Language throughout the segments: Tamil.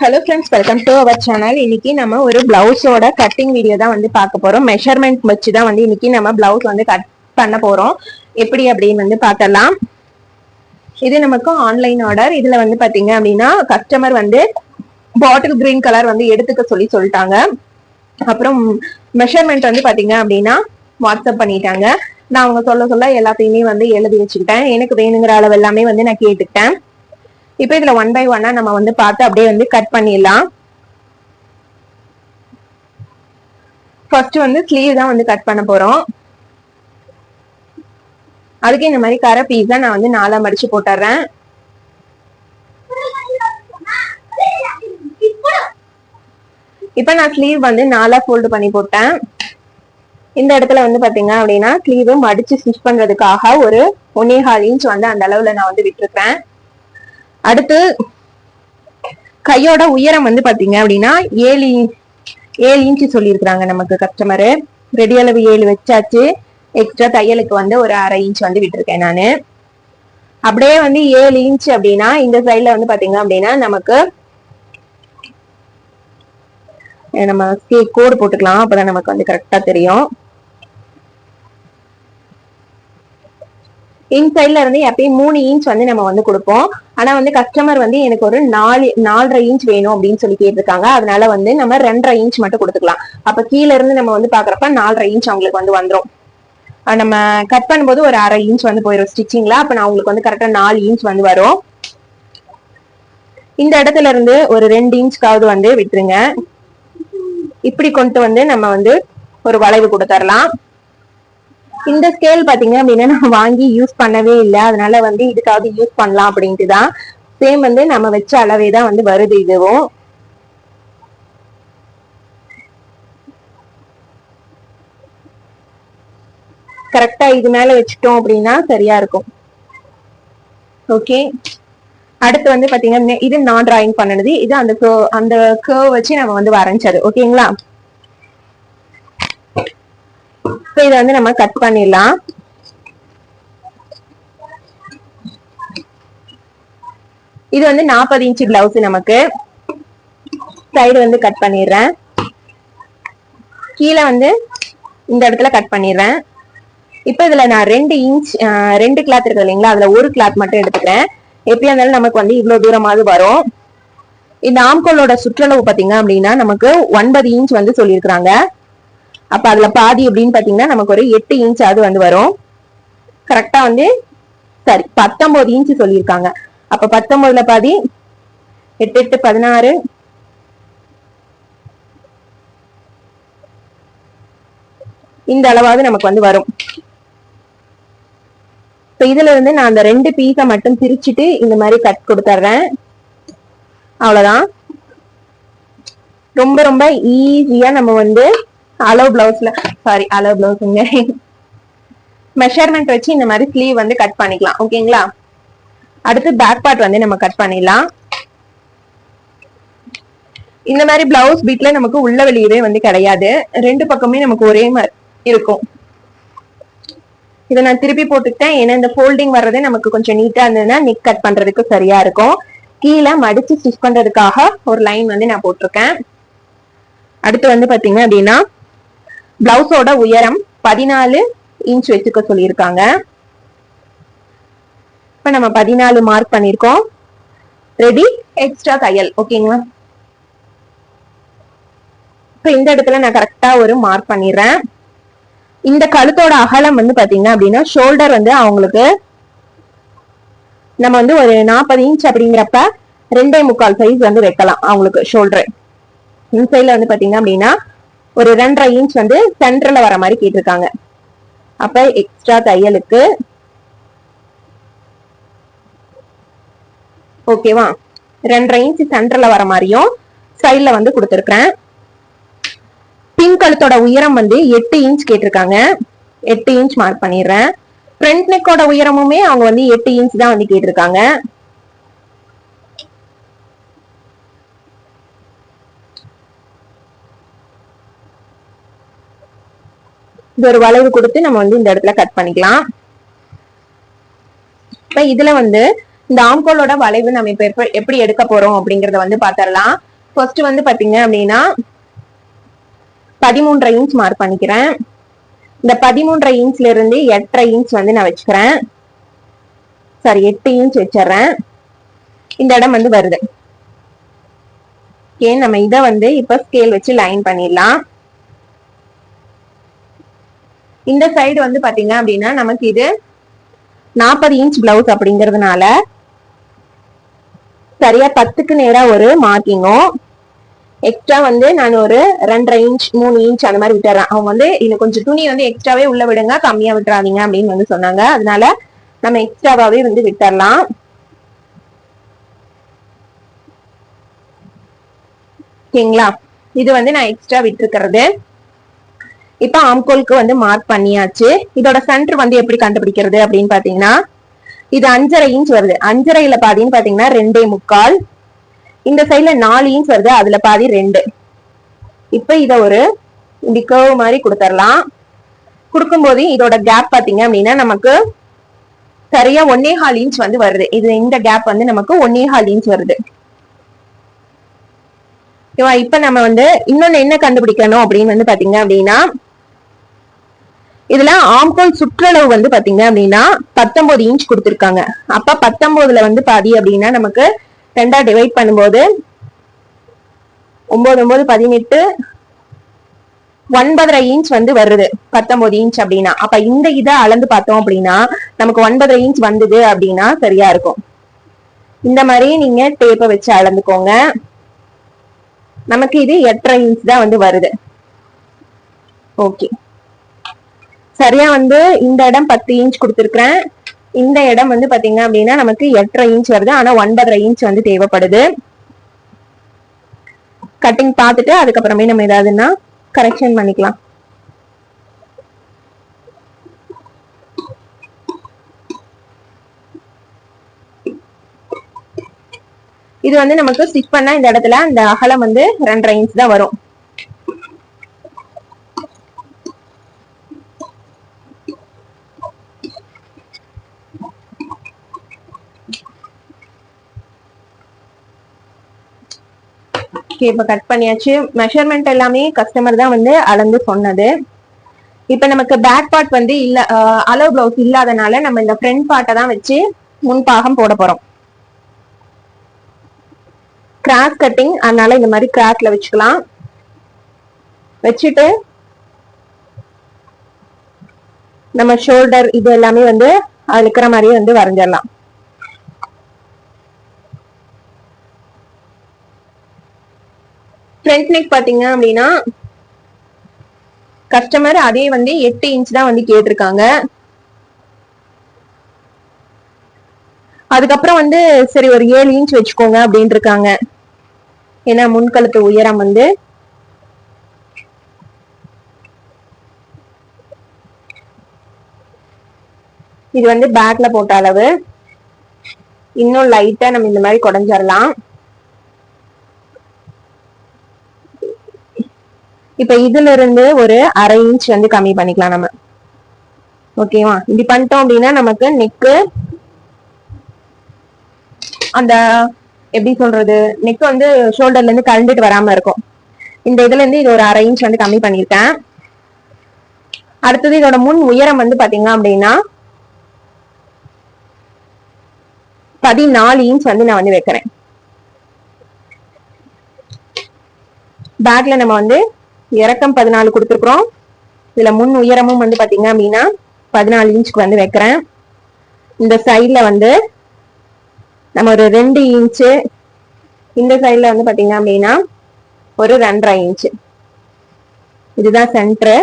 Hello friends welcome to our channel இன்னைக்கு நம்ம ஒரு பிளவுஸோட கட்டிங் வீடியோ தான் வந்து பார்க்க போறோம். மெஷர்மெண்ட் வச்சு தான் வந்து இன்னைக்கு நம்ம பிளவுஸ் வந்து கட் பண்ண போறோம். எப்படி அப்படின்னு வந்து பார்க்கலாம். இது நமக்கு ஆன்லைன் ஆர்டர் இதுல வந்து பாத்தீங்க அப்படின்னா கஸ்டமர் வந்து பாட்டில் கிரீன் கலர் வந்து எடுத்துக்க சொல்லி சொல்லிட்டாங்க. அப்புறம் மெஷர்மெண்ட் வந்து பாத்தீங்க அப்படின்னா வாட்ஸ்அப் பண்ணிட்டாங்க. நான் அவங்க சொல்ல சொல்ல எல்லாத்தையுமே வந்து எழுதி வச்சுக்கிட்டேன். எனக்கு வேணுங்கிற அளவு எல்லாமே வந்து நான் கேட்டுக்கிட்டேன். இப்போ இதுல ஒன் பை ஒன்னா நம்ம வந்து பார்த்து அப்படியே வந்து கட் பண்ணிடலாம். ஃபர்ஸ்ட் வந்து ஸ்லீவ் தான் வந்து கட் பண்ண போறோம். அதுக்கு இந்த மாதிரி கரை தான் நான் வந்து நாலா மடிச்சு போட்டுறேன். இப்போ நான் ஸ்லீவ் வந்து நாலா ஃபோல்டு பண்ணி போட்டேன். இந்த இடத்துல வந்து பாத்தீங்க அப்படின்னா ஸ்லீவ் மடிச்சு ஸ்டிச் பண்றதுக்காக ஒரு ஒன்னே ஹால் இன்ச் வந்து அந்த அளவுல நான் வந்து விட்டுருக்கேன் அடுத்து கையோட உயரம் வந்து பாத்தீங்க அப்படின்னா ஏழு ஏழு இன்ச்சு சொல்லியிருக்கிறாங்க நமக்கு கஸ்டமரு ரெடி அளவு ஏழு வச்சாச்சு. எக்ஸ்ட்ரா தையலுக்கு வந்து ஒரு அரை இன்ச் வந்து விட்டுருக்கேன் நான். அப்படியே வந்து ஏழு இன்ச் அப்படின்னா இந்த சைட்ல வந்து பாத்தீங்க அப்படின்னா நமக்கு நம்ம கோடு போட்டுக்கலாம். அப்பதான் நமக்கு வந்து கரெக்டா தெரியும். இன்சைட்ல இருந்து எப்பயும் மூணு இன்ச் வந்து நம்ம வந்து கொடுப்போம். ஆனா வந்து கஸ்டமர் வந்து எனக்கு ஒரு நாலு நாலரை இன்ச் வேணும் அப்படின்னு சொல்லி கேட்டிருக்காங்க. அதனால வந்து நம்ம ரெண்டரை இன்ச் மட்டும் கொடுத்துக்கலாம். அப்ப கீழ இருந்து நம்ம வந்து பாக்குறப்ப நாலரை இன்ச் அவங்களுக்கு வந்து வந்துரும். நம்ம கட் பண்ணும்போது ஒரு அரை இன்ச் வந்து போயிடும் ஸ்டிச்சிங்ல அப்ப நான் உங்களுக்கு வந்து கரெக்டா நாலு இன்ச் வந்து வரும். இந்த இடத்துல இருந்து ஒரு ரெண்டு இன்ச்காவது வந்து விட்டுருங்க. இப்படி கொண்டு வந்து நம்ம வந்து ஒரு வளைவு கொடுத்துடலாம் இந்த ஸ்கேல் பாத்தீங்க அப்படின்னா நான் வாங்கி யூஸ் பண்ணவே இல்லை. அதனால வந்து இதுக்காவது யூஸ் பண்ணலாம் அப்படின்ட்டு தான். சேம் வந்து நம்ம வச்ச அளவே தான் வந்து வருது இதுவும். கரெக்டா இது மேல வச்சுட்டோம் அப்படின்னா சரியா இருக்கும். ஓகே அடுத்து வந்து பாத்தீங்க அப்படின்னா இது நான் டிராயிங் பண்ணது இது அந்த அந்த கேர்வ் வச்சு நம்ம வந்து வரைஞ்சது. ஓகேங்களா இப்போ இதை வந்து நம்ம கட் பண்ணிடலாம். இது வந்து நாற்பது இன்ச்சு பிளவுஸ் நமக்கு. சைடு வந்து கட் பண்ணிடுறேன். கீழே வந்து இந்த இடத்துல கட் பண்ணிடுறேன். இப்போ இதில் நான் ரெண்டு இன்ச் ரெண்டு கிளாத் இருக்குது இல்லைங்களா? அதில் ஒரு கிளாத் மட்டும் எடுத்துக்கிறேன். எப்படியா இருந்தாலும் நமக்கு வந்து இவ்வளோ தூரமாவது வரும். இந்த ஆம்கோலோட சுற்றளவு பார்த்தீங்க அப்படின்னா நமக்கு ஒன்பது இன்ச் வந்து சொல்லியிருக்கிறாங்க. அப்ப அதுல பாதி அப்படின்னு பாத்தீங்கன்னா நமக்கு ஒரு எட்டு இன்ச் அது வந்து வரும். கரெக்டா வந்து சரி பத்தொன்பது இன்ச் சொல்லியிருக்காங்க. அப்ப பத்தொன்பதுல பாதி எட்டு எட்டு பதினாறு. இந்த அளவாவது நமக்கு வந்து வரும். இப்ப இதுல இருந்து நான் அந்த ரெண்டு பீஸை மட்டும் பிரிச்சுட்டு இந்த மாதிரி கட் கொடுத்துட்றேன். அவ்வளவுதான். ரொம்ப ரொம்ப ஈஸியா நம்ம வந்து அலோ பிளவுஸ்ல சாரி அலோ பிளவுஸ்ங்க மெஷர்மெண்ட் வச்சு இந்த மாதிரி ஸ்லீவ் வந்து கட் பண்ணிக்கலாம். ஓகேங்களா அடுத்து பேக் பார்ட் வந்து நம்ம கட் பண்ணிடலாம். இந்த மாதிரி பிளவுஸ் பீட்ல நமக்கு உள்ள வெளியவே வந்து கிடையாது. ரெண்டு பக்கமே நமக்கு ஒரே மாதிரி இருக்கும். இதை நான் திருப்பி போட்டுக்கிட்டேன். ஏன்னா இந்த ஃபோல்டிங் வர்றதே நமக்கு கொஞ்சம் நீட்டா இருந்ததுன்னா நெக் கட் பண்றதுக்கு சரியா இருக்கும். கீழே மடிச்சு ஸ்டிச் பண்றதுக்காக ஒரு லைன் வந்து நான் போட்டிருக்கேன். அடுத்து வந்து பாத்தீங்க அப்படின்னா பிளவுஸோட உயரம் பதினாலு இன்ச் வச்சுக்க சொல்லியிருக்காங்க. இப்போ நம்ம பதினாலு மார்க் பண்ணிருக்கோம் ரெடி எக்ஸ்ட்ரா தையல். ஓகேங்களா இப்போ இந்த இடத்துல நான் கரெக்டா ஒரு மார்க் பண்ணிடுறேன். இந்த கழுத்தோட அகலம் வந்து பாத்தீங்க அப்படின்னா ஷோல்டர் வந்து அவங்களுக்கு நம்ம வந்து ஒரு நாற்பது இன்ச் அப்படிங்கிறப்ப ரெண்டே முக்கால் சைஸ் வந்து வைக்கலாம் அவங்களுக்கு ஷோல்டர் இந்த சைடில் வந்து பாத்தீங்க அப்படின்னா ஒரு ரெண்டரை இன்ச் வந்து சென்டர்ல வர மாதிரி கேட்டிருக்காங்க. அப்ப எக்ஸ்ட்ரா தையலுக்கு ஓகேவா ரெண்டரை இன்ச் சென்டர்ல வர மாதிரியும் சைட்ல வந்து கொடுத்துருக்கேன் பின் கழுத்தோட உயரம் வந்து எட்டு இன்ச் கேட்டிருக்காங்க. எட்டு இன்ச் மார்க் பண்ணிடுறேன். ஃப்ரண்ட் நெக்கோட உயரமுமே அவங்க வந்து எட்டு இன்ச் தான் வந்து கேட்டிருக்காங்க. இது ஒரு வளைவு கொடுத்து நம்ம வந்து இந்த இடத்துல கட் பண்ணிக்கலாம். இப்ப இதுல வந்து இந்த ஆம்கோலோட வளைவு நம்ம இப்ப எப்படி எடுக்க போறோம் அப்படிங்கறத வந்து பாத்திரலாம். ஃபர்ஸ்ட் வந்து பாத்தீங்க அப்படின்னா பதிமூன்றரை இன்ச் மார்க் பண்ணிக்கிறேன். இந்த பதிமூன்றரை இன்ச்ல இருந்து எட்டரை இன்ச் வந்து நான் வச்சுக்கிறேன். சாரி எட்டு இன்ச் வச்சிடுறேன். இந்த இடம் வந்து வருது. ஓகே நம்ம இதை வந்து இப்ப ஸ்கேல் வச்சு லைன் பண்ணிடலாம். இந்த சைடு வந்து பாத்தீங்க அப்படின்னா நமக்கு இது நாற்பது இன்ச் பிளவுஸ் அப்படிங்கறதுனால சரியா பத்துக்கு நேரா ஒரு மார்க்கிங்கும் எக்ஸ்ட்ரா வந்து நான் ஒரு ரெண்டரை இன்ச் மூணு இன்ச் அந்த மாதிரி விட்டுறேன். அவங்க வந்து இன்னும் கொஞ்சம் துணி வந்து எக்ஸ்ட்ராவே உள்ள விடுங்க கம்மியா விட்டுறாதீங்க அப்படின்னு வந்து சொன்னாங்க. அதனால நம்ம எக்ஸ்ட்ராவாவே வந்து விட்டுறலாம். ஓகேங்களா? இது வந்து நான் எக்ஸ்ட்ரா விட்டுருக்கிறது. இப்ப ஆம்கோலுக்கு வந்து மார்க் பண்ணியாச்சு. இதோட சென்டர் வந்து எப்படி கண்டுபிடிக்கிறது அப்படின்னு பாத்தீங்கன்னா இது அஞ்சரை இன்ச் வருது. அஞ்சரையில பாதின்னு பாத்தீங்கன்னா ரெண்டே முக்கால். இந்த சைட்ல நாலு இன்ச் வருது அதுல பாதி ரெண்டு. இப்ப இத ஒரு இப்படி கர்வ் மாதிரி கொடுத்துடலாம். கொடுக்கும்போது இதோட கேப் பாத்தீங்க அப்படின்னா நமக்கு சரியா ஒன்னே ஹால் இன்ச் வந்து வருது. இது இந்த கேப் வந்து நமக்கு ஒன்னே ஹால் இன்ச் வருது. இப்ப நம்ம வந்து இன்னொன்னு என்ன கண்டுபிடிக்கணும் அப்படின்னு வந்து பாத்தீங்க அப்படின்னா இதுல ஆம்கோல் சுற்றளவு வந்து பாத்தீங்க அப்படின்னா பத்தொன்பது இன்ச் கொடுத்துருக்காங்க. அப்ப பத்தொன்பதுல வந்து பாதி அப்படின்னா நமக்கு ரெண்டா டிவைட் பண்ணும்போது ஒன்பது ஒன்பது பதினெட்டு ஒன்பதரை இன்ச் வந்து வருது. பத்தொன்பது இன்ச் அப்படின்னா. அப்ப இந்த இதை அளந்து பார்த்தோம் அப்படின்னா நமக்கு ஒன்பதரை இன்ச் வந்தது அப்படின்னா சரியா இருக்கும். இந்த மாதிரி நீங்க டேப்பை வச்சு அளந்துக்கோங்க. நமக்கு இது எட்டரை இன்ச் தான் வந்து வருது. ஓகே சரியா வந்து இந்த இடம் பத்து இன்ச் கொடுத்துருக்குறேன். இந்த இடம் வந்து பாத்தீங்க அப்படின்னா நமக்கு எட்டரை இன்ச் வருது. ஆனா ஒன்பதரை இன்ச் வந்து தேவைப்படுது. கட்டிங் பார்த்துட்டு அதுக்கப்புறமே நம்ம ஏதாவதுன்னா கரெக்ஷன் பண்ணிக்கலாம். இது வந்து நமக்கு ஸ்டிச் பண்ணா இந்த இடத்துல இந்த அகலம் வந்து ரெண்டரை இன்ச் தான் வரும். ஓகே இப்போ கட் பண்ணியாச்சு. மெஷர்மெண்ட் எல்லாமே கஸ்டமர் தான் வந்து அளந்து சொன்னது. இப்போ நமக்கு பேக் பார்ட் வந்து இல்ல அளவு பிளவுஸ் இல்லாதனால நம்ம இந்த ஃப்ரண்ட் பார்ட்டை தான் வச்சு முன்பாகம் போட போறோம். கிராஸ் கட்டிங் அதனால இந்த மாதிரி கிராஸ்ல வச்சுக்கலாம். வச்சுட்டு நம்ம ஷோல்டர் இது எல்லாமே வந்து அது இருக்கிற மாதிரியே வந்து வரைஞ்சிடலாம். ஃப்ரண்ட் நெக் பாத்தீங்க அப்படின்னா கஸ்டமர் அதே வந்து எட்டு இன்ச் தான் வந்து கேட்டிருக்காங்க. அதுக்கப்புறம் வந்து சரி ஒரு ஏழு இன்ச் வச்சுக்கோங்க அப்படின்னு இருக்காங்க ஏன்னா முன்கழுத்து உயரம் வந்து இது வந்து பேக்ல போட்ட அளவு. இன்னும் லைட்டா நம்ம இந்த மாதிரி குறைஞ்சிடலாம் இப்ப இதுல இருந்து ஒரு அரை இன்ச் வந்து கம்மி பண்ணிக்கலாம் நம்ம. ஓகேவா இப்படி பண்ணிட்டோம் அப்படின்னா நமக்கு நெக்கு அந்த எப்படி சொல்றது? நெக் வந்து ஷோல்டர்ல இருந்து கலந்துட்டு வராம இருக்கும். இந்த இதுல இருந்து இது ஒரு அரை இன்ச் வந்து கம்மி பண்ணிருக்கேன் அடுத்தது இதோட முன் உயரம் வந்து பாத்தீங்க அப்படின்னா பதினாலு இன்ச் வந்து நான் வந்து வைக்கிறேன். பேக்ல நம்ம வந்து இறக்கம் பதினாலு கொடுத்துருக்குறோம். இதுல முன் உயரமும் வந்து பாத்தீங்க அப்படின்னா பதினாலு இன்ச்சுக்கு வந்து வைக்கிறேன். இந்த சைட்ல வந்து நம்ம ஒரு ரெண்டு இன்ச்சு இந்த சைட்ல வந்து பாத்தீங்க அப்படின்னா ஒரு ரெண்டரை இன்ச்சு. இதுதான் சென்டரு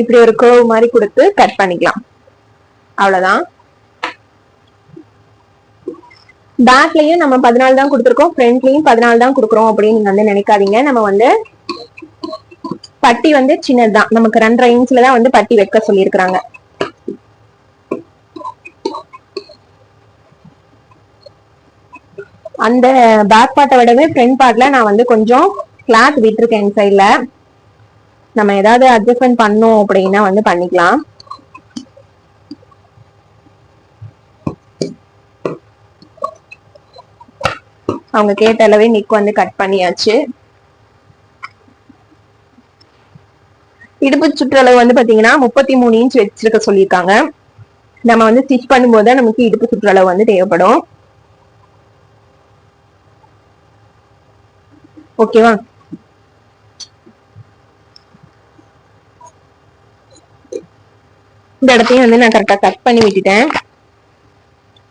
இப்படி ஒரு கோவ் மாதிரி கொடுத்து கட் பண்ணிக்கலாம். அவ்வளவுதான். பேக்லயும் நம்ம பதினாலு தான் கொடுத்துருக்கோம். ஃப்ரண்ட்லயும் பதினாலு தான் கொடுக்குறோம் அப்படின்னு நீங்க வந்து நினைக்காதீங்க. நம்ம வந்து பட்டி வந்து சின்னதுதான் நமக்கு ரெண்டரை இன்ச்ல தான் வந்து பட்டி வைக்க சொல்லியிருக்கிறாங்க. அந்த பேக் பார்ட்டை விடவே ஃப்ரண்ட் பார்ட்ல நான் வந்து கொஞ்சம் கிளாத் விட்டுருக்கேன் சைட்ல நம்ம ஏதாவது அட்ஜஸ்ட்மெண்ட் பண்ணோம் அப்படின்னா வந்து பண்ணிக்கலாம். அவங்க கேட்ட அளவே நிக் வந்து கட் பண்ணியாச்சு. இடுப்பு சுற்றளவு வந்து பாத்தீங்கன்னா முப்பத்தி மூணு இன்ச் வச்சிருக்க சொல்லியிருக்காங்க. நம்ம வந்து ஸ்டிச் பண்ணும்போது நமக்கு இடுப்பு சுற்றளவு வந்து தேவைப்படும். ஓகேவா இந்த இடத்தையும் வந்து நான் கரெக்டா கட் பண்ணி விட்டுட்டேன்.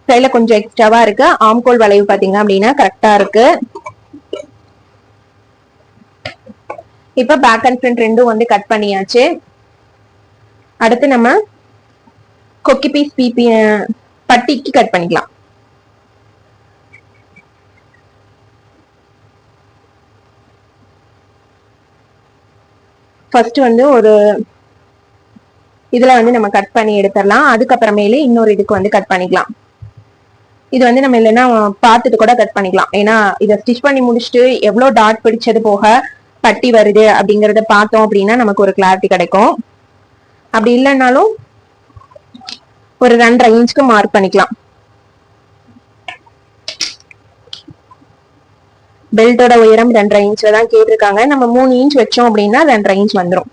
சைட்ல கொஞ்சம் எக்ஸ்ட்ராவா இருக்கு. ஆம்கோல் வளைவு பாத்தீங்க அப்படின்னா கரெக்டா இருக்கு. இப்ப பேக் அண்ட் ஃப்ரண்ட் ரெண்டும் வந்து கட் பண்ணியாச்சு. அடுத்து நம்ம கொக்கி பீஸ் பிபி பட்டிக்கு கட் பண்ணிக்கலாம். ஃபர்ஸ்ட் வந்து ஒரு இதுல வந்து நம்ம கட் பண்ணி எடுத்துடலாம். அதுக்கப்புறமேலே இன்னொரு இதுக்கு வந்து கட் பண்ணிக்கலாம். இது வந்து நம்ம இல்லைன்னா பார்த்துட்டு கூட கட் பண்ணிக்கலாம். ஏன்னா இதை ஸ்டிச் பண்ணி முடிச்சுட்டு எவ்வளோ டாட் பிடிச்சது போக பட்டி வருது அப்படிங்கறத பார்த்தோம் அப்படின்னா நமக்கு ஒரு கிளாரிட்டி கிடைக்கும். அப்படி இல்லைன்னாலும் ஒரு ரெண்டரை இன்ச்சுக்கு மார்க் பண்ணிக்கலாம். பெல்ட்டோட உயரம் ரெண்டரை இன்ச்சில் தான் கேட்டிருக்காங்க. நம்ம மூணு இன்ச் வச்சோம் அப்படின்னா ரெண்டரை இன்ச் வந்துடும்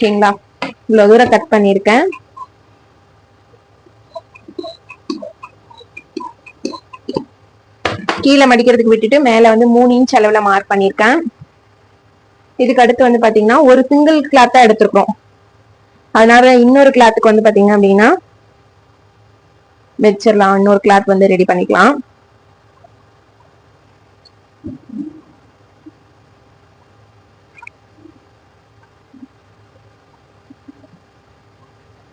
ஓகேங்களா? இவ்வளவு தூரம் கட் பண்ணிருக்கேன் கீழே மடிக்கிறதுக்கு விட்டுட்டு மேல வந்து மூணு இன்ச் அளவுல மார்க் பண்ணிருக்கேன் இதுக்கு அடுத்து வந்து பாத்தீங்கன்னா ஒரு சிங்கிள் கிளாத்தாக எடுத்திருக்கோம் அதனால இன்னொரு கிளாத்துக்கு வந்து பாத்தீங்க அப்படின்னா வச்சிடலாம் இன்னொரு கிளாத் வந்து ரெடி பண்ணிக்கலாம்.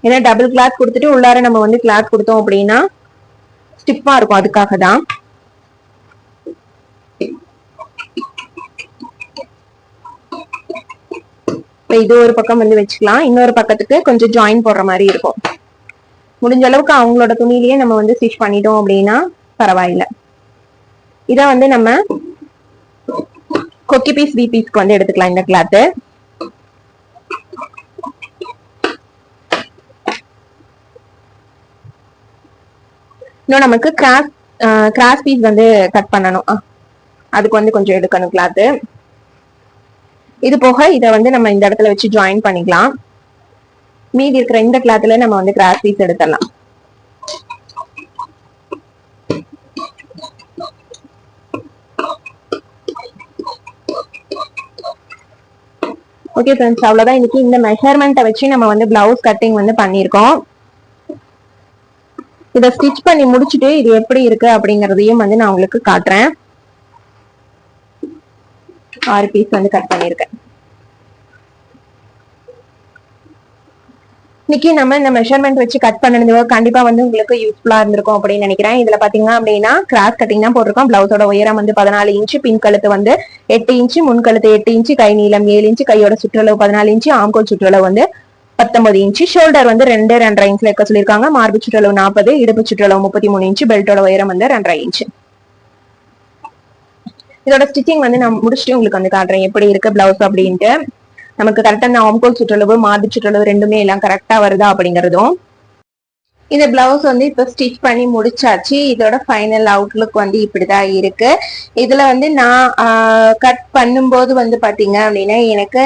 ஏன்னா டபுள் கிளாத் கொடுத்துட்டு உள்ளார நம்ம வந்து கிளாத் கொடுத்தோம் அப்படின்னா ஸ்டிப்பா இருக்கும். அதுக்காக தான் இப்போ இது ஒரு பக்கம் வந்து வச்சுக்கலாம். இன்னொரு பக்கத்துக்கு கொஞ்சம் ஜாயின் போடுற மாதிரி இருக்கும். முடிஞ்ச அளவுக்கு அவங்களோட துணியிலேயே நம்ம வந்து ஸ்டிச் பண்ணிட்டோம் அப்படின்னா பரவாயில்ல. இதை வந்து நம்ம கொக்கி பீஸ் பி பீஸ்க்கு வந்து எடுத்துக்கலாம் இந்த கிளாத்து இன்னும் நமக்கு கிராஸ் கிராஸ் பீஸ் வந்து கட் பண்ணணும். அதுக்கு வந்து கொஞ்சம் எடுக்கணும் கிளாத்து இது போக இதை வந்து நம்ம இந்த இடத்துல வச்சு ஜாயின் பண்ணிக்கலாம். மீதி இருக்கிற இந்த கிளாத்ல நம்ம வந்து கிராஸ் பீஸ் எடுத்துடலாம். ஓகே ஃப்ரெண்ட்ஸ் அவ்வளவுதான். இன்னைக்கு இந்த மெஷர்மெண்ட்டை வச்சு நம்ம வந்து பிளவுஸ் கட்டிங் வந்து பண்ணியிருக்கோம். இதை ஸ்டிச் பண்ணி முடிச்சுட்டு இது எப்படி இருக்கு அப்படிங்கறதையும் வந்து நான் உங்களுக்கு காட்டுறேன். ஆறு பீஸ் வந்து கட் பண்ணிருக்கேன் இன்னைக்கு நம்ம இந்த மெஷர்மெண்ட் வச்சு கட் பண்ணது கண்டிப்பா வந்து உங்களுக்கு யூஸ்ஃபுல்லா இருந்திருக்கும் அப்படின்னு நினைக்கிறேன். இதுல பாத்தீங்க அப்படின்னா கிராஸ் கட்டிங் தான் போட்டிருக்கோம். பிளவுஸோட உயரம் வந்து பதினாலு இன்ச்சு பின் கழுத்து வந்து எட்டு இன்ச்சு முன் கழுத்து எட்டு இன்ச்சு கை நீளம் ஏழு இன்ச்சு கையோட சுற்றளவு பதினாலு இன்ச்சு ஆம்கோல் சுற்றளவு வந்து பத்தொன்பது இன்ச்சு. ஷோல்டர் வந்து ரெண்டு ரெண்டரை இன்ச்ல இருக்க சொல்லியிருக்காங்க. மார்பு சுற்றளவு நாற்பது இடுப்பு சுற்றளவு முப்பத்தி மூணு இன்ச்சு. பெல்ட்டோட உயரம் வந்து ரெண்டரை இன்ச்சு. இதோட ஸ்டிச்சிங் வந்து நான் முடிச்சுட்டு உங்களுக்கு வந்து காட்டுறேன். எப்படி இருக்கு பிளவுஸ் அப்படின்ட்டு. நமக்கு கரெக்டா இந்த ஆம்கோல் சுற்றளவு மார்பு சுற்றளவு ரெண்டுமே எல்லாம் கரெக்டா வருதா அப்படிங்கறதும். இந்த பிளவுஸ் வந்து இப்ப ஸ்டிச் பண்ணி முடிச்சாச்சு. இதோட ஃபைனல் அவுட்லுக் வந்து இப்படிதான் இருக்கு. இதுல வந்து நான் கட் பண்ணும்போது வந்து பாத்தீங்க அப்படின்னா எனக்கு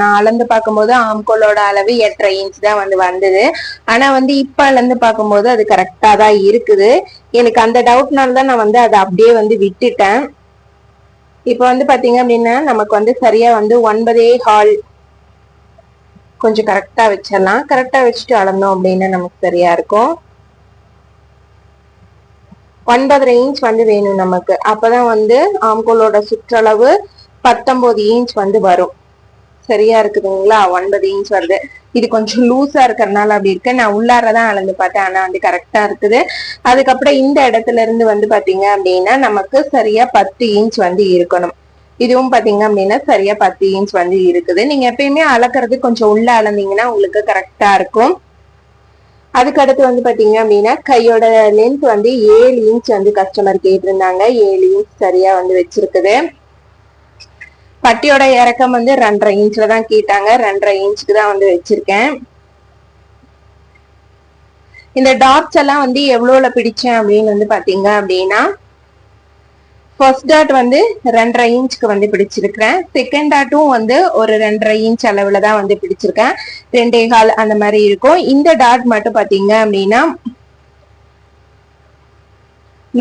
நான் அளந்து பார்க்கும்போது ஆம்கோலோட அளவு எட்டரை இன்ச் தான் வந்து வந்தது. ஆனா வந்து இப்ப அளந்து பார்க்கும்போது அது கரெக்டா தான் இருக்குது. எனக்கு அந்த டவுட்னால தான் நான் வந்து அதை அப்படியே வந்து விட்டுட்டேன். இப்ப வந்து பாத்தீங்க அப்படின்னா நமக்கு வந்து சரியா வந்து ஒன்பதே ஹால் கொஞ்சம் கரெக்டா வச்சிடலாம். கரெக்டா வச்சுட்டு அளந்தோம் அப்படின்னா நமக்கு சரியா இருக்கும். ஒன்பதரை இன்ச் வந்து வேணும் நமக்கு. அப்பதான் வந்து ஆம்கோலோட சுற்றளவு பத்தொன்பது இன்ச் வந்து வரும். சரியா இருக்குதுங்களா? ஒன்பது இன்ச் வருது. இது கொஞ்சம் லூஸா இருக்கிறதுனால அப்படி இருக்கு. நான் உள்ளாரதான் அளந்து பார்த்தேன். ஆனா வந்து கரெக்டா இருக்குது. அதுக்கப்புறம் இந்த இடத்துல இருந்து வந்து பாத்தீங்க அப்படின்னா நமக்கு சரியா பத்து இன்ச் வந்து இருக்கணும். இதுவும் பாத்தீங்க அப்படின்னா சரியா பத்து இன்ச் வந்து இருக்குது. நீங்க எப்பயுமே அளக்குறது கொஞ்சம் உள்ள அளந்தீங்கன்னா உங்களுக்கு கரெக்டா இருக்கும். அதுக்கடுத்து வந்து பாத்தீங்க அப்படின்னா கையோட லென்த் வந்து ஏழு இன்ச் வந்து கஸ்டமர் கேட்டிருந்தாங்க. ஏழு இன்ச் சரியா வந்து வச்சிருக்குது. பட்டியோட இறக்கம் வந்து ரெண்டரை இன்ச்ல தான் கேட்டாங்க. ரெண்டரை இன்ச்சுக்கு தான் வந்து வச்சிருக்கேன். இந்த டாட்ஸ் எல்லாம் வந்து எவ்வளோல பிடிச்சேன் அப்படின்னு வந்து பாத்தீங்க அப்படின்னா ஃபர்ஸ்ட் டாட் வந்து ரெண்டரை இன்ச்சுக்கு வந்து பிடிச்சிருக்கிறேன். செகண்ட் டாட்டும் வந்து ஒரு ரெண்டரை இன்ச் அளவுல தான் வந்து பிடிச்சிருக்கேன். ரெண்டே கால் அந்த மாதிரி இருக்கும். இந்த டாட் மட்டும் பாத்தீங்க அப்படின்னா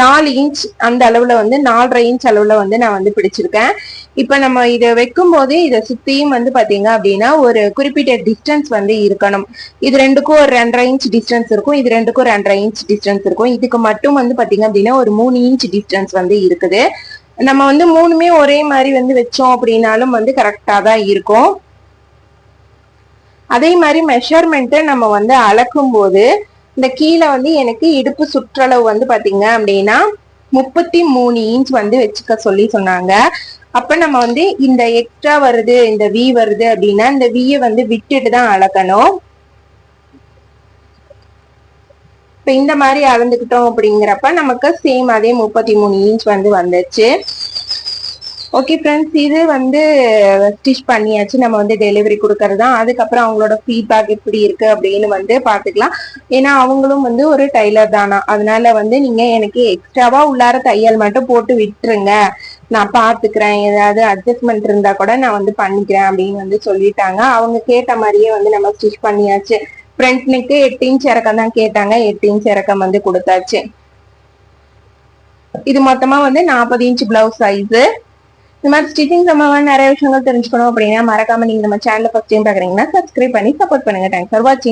நாலு இன்ச் அந்த அளவுல வந்து நாலரை இன்ச் அளவுல வந்து நான் வந்து பிடிச்சிருக்கேன். இப்ப நம்ம இதை வைக்கும் போது இதை சுத்தியும் வந்து பாத்தீங்க அப்படின்னா ஒரு குறிப்பிட்ட டிஸ்டன்ஸ் வந்து இருக்கணும். இது ரெண்டுக்கும் ஒரு ரெண்டரை இன்ச் டிஸ்டன்ஸ் இருக்கும். இது ரெண்டுக்கும் ரெண்டரை இன்ச் டிஸ்டன்ஸ் இருக்கும். இதுக்கு மட்டும் வந்து பாத்தீங்க அப்படின்னா ஒரு மூணு இன்ச் டிஸ்டன்ஸ் வந்து இருக்குது. நம்ம வந்து மூணுமே ஒரே மாதிரி வந்து வச்சோம் அப்படின்னாலும் வந்து கரெக்டா தான் இருக்கும். அதே மாதிரி மெஷர்மெண்ட்டை நம்ம வந்து அளக்கும் போது இந்த கீழே வந்து எனக்கு இடுப்பு சுற்றளவு வந்து பாத்தீங்க அப்படின்னா முப்பத்தி மூணு இன்ச் வந்து வச்சுக்க சொல்லி சொன்னாங்க. அப்ப நம்ம வந்து இந்த எக்ஸ்ட்ரா வருது இந்த வி வருது அப்படின்னா இந்த வியை வந்து விட்டுட்டு தான் அளக்கணும். இப்ப இந்த மாதிரி அளந்துக்கிட்டோம் அப்படிங்கிறப்ப நமக்கு சேம் அதே முப்பத்தி மூணு இன்ச் வந்து வந்துச்சு. ஓகே ஃப்ரெண்ட்ஸ் இது வந்து ஸ்டிச் பண்ணியாச்சு. நம்ம வந்து டெலிவரி கொடுக்கறது. தான் அதுக்கப்புறம் அவங்களோட ஃபீட்பேக் எப்படி இருக்கு அப்படின்னு வந்து பார்த்துக்கலாம். ஏன்னா அவங்களும் வந்து ஒரு டைலர் தானா. அதனால வந்து நீங்க எனக்கு எக்ஸ்ட்ராவா உள்ளார தையல் மட்டும் போட்டு விட்டுருங்க. நான் பாத்துக்கிறேன் ஏதாவது அட்ஜஸ்ட்மெண்ட் இருந்தா கூட நான் வந்து பண்ணிக்கிறேன் அப்படின்னு வந்து சொல்லிட்டாங்க. அவங்க கேட்ட மாதிரியே வந்து நம்ம ஸ்டிச் பண்ணியாச்சு. ஃப்ரண்ட் நெக்கு எட்டு இன்ச் இறக்கம் தான் கேட்டாங்க. எட்டு இன்ச் இறக்கம் வந்து கொடுத்தாச்சு. இது மொத்தமா வந்து நாற்பது இன்ச் பிளவுஸ் சைஸு இந்த மாதிரி ஸ்டிச்சிங் சம்பந்தமான நிறைய விஷயங்கள் தெரிஞ்சுக்கணும் அப்படின்னா மறக்காம நீங்க நம்ம சேனல் ஃபர்ஸ்ட் டைம் பாக்குறீங்கன்னா சப்ஸ்கிரைப் பண்ணி சப்போர்ட் பண்ணுங்க. தேங்க்ஸ் ஃபார் வாட்சிங்